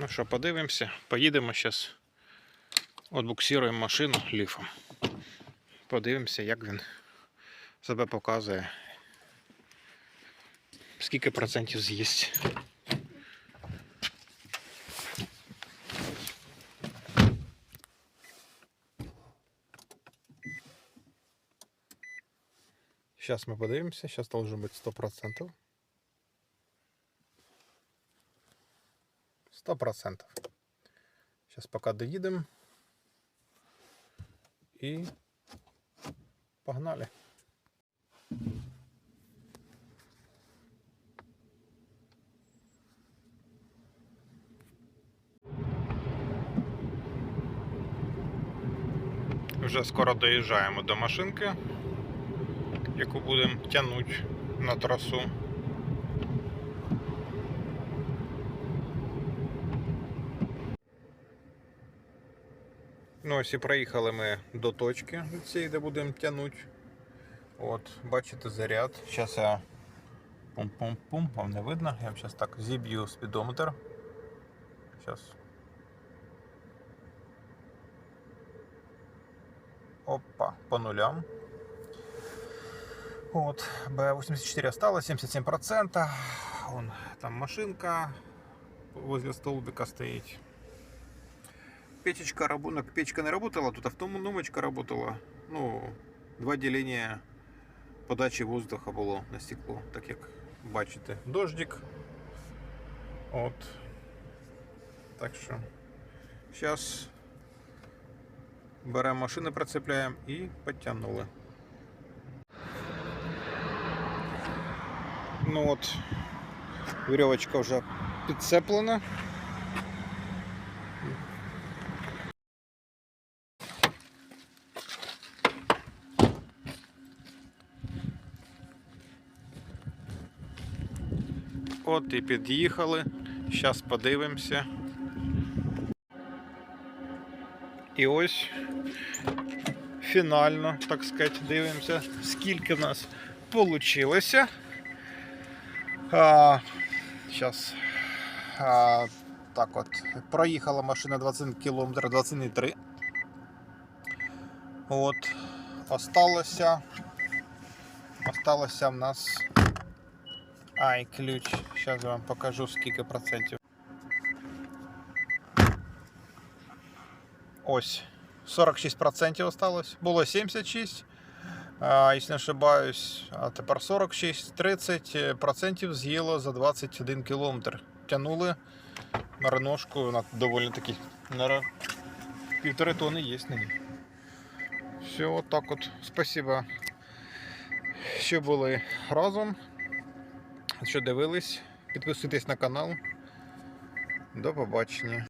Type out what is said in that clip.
Ну що, подивимося. Поїдемо зараз. Отбуксируємо машину ліфом. Подивимося, як він себе показує. Скільки процентів з'їсть. Сейчас мы подивимося, сейчас должен быть 100%. 100%. Сейчас пока доїдемо. І погнали. Вже скоро доїжджаємо до машинки, яку будемо тягнути на трасу. Ну, ось і проїхали ми до точки цієї, де будемо тягнути. От, бачите заряд. Зараз я пум-пум-пум, вам не видно. Я вам зараз так зіб'ю спідометр. Зараз. Опа, по нулям. От, Б84 осталось, 77%. Вон там машинка возле столбика стоїть. Печечка, рабо- печка не работала, тут автономочка работала. Ну, два делення подачі воздуха було на стекло, так як бачите. Дождик. От. Так що. Зараз беремо машини, прицепляємо і підтягнули. Ну от, вірьовочка вже підцеплена. От і під'їхали. Зараз подивимося. І ось фінально, так сказати, дивимося, скільки в нас вийшло. Зараз. Так от. Проїхала машина 20 км 23. От. Осталося. Осталося в нас. Ай, ключ. Зараз вам покажу скільки процентів. Ось. 46% осталось. Було 76. А, якщо не ошибаюсь, а тепер 46, 30% з'їло за 21 кілометр. Тянули на реношку, вона доволі таки на півтори тони є на ній. Все, от так от. Спасибо, що були разом. Що дивились, підписуйтесь на канал. До побачення.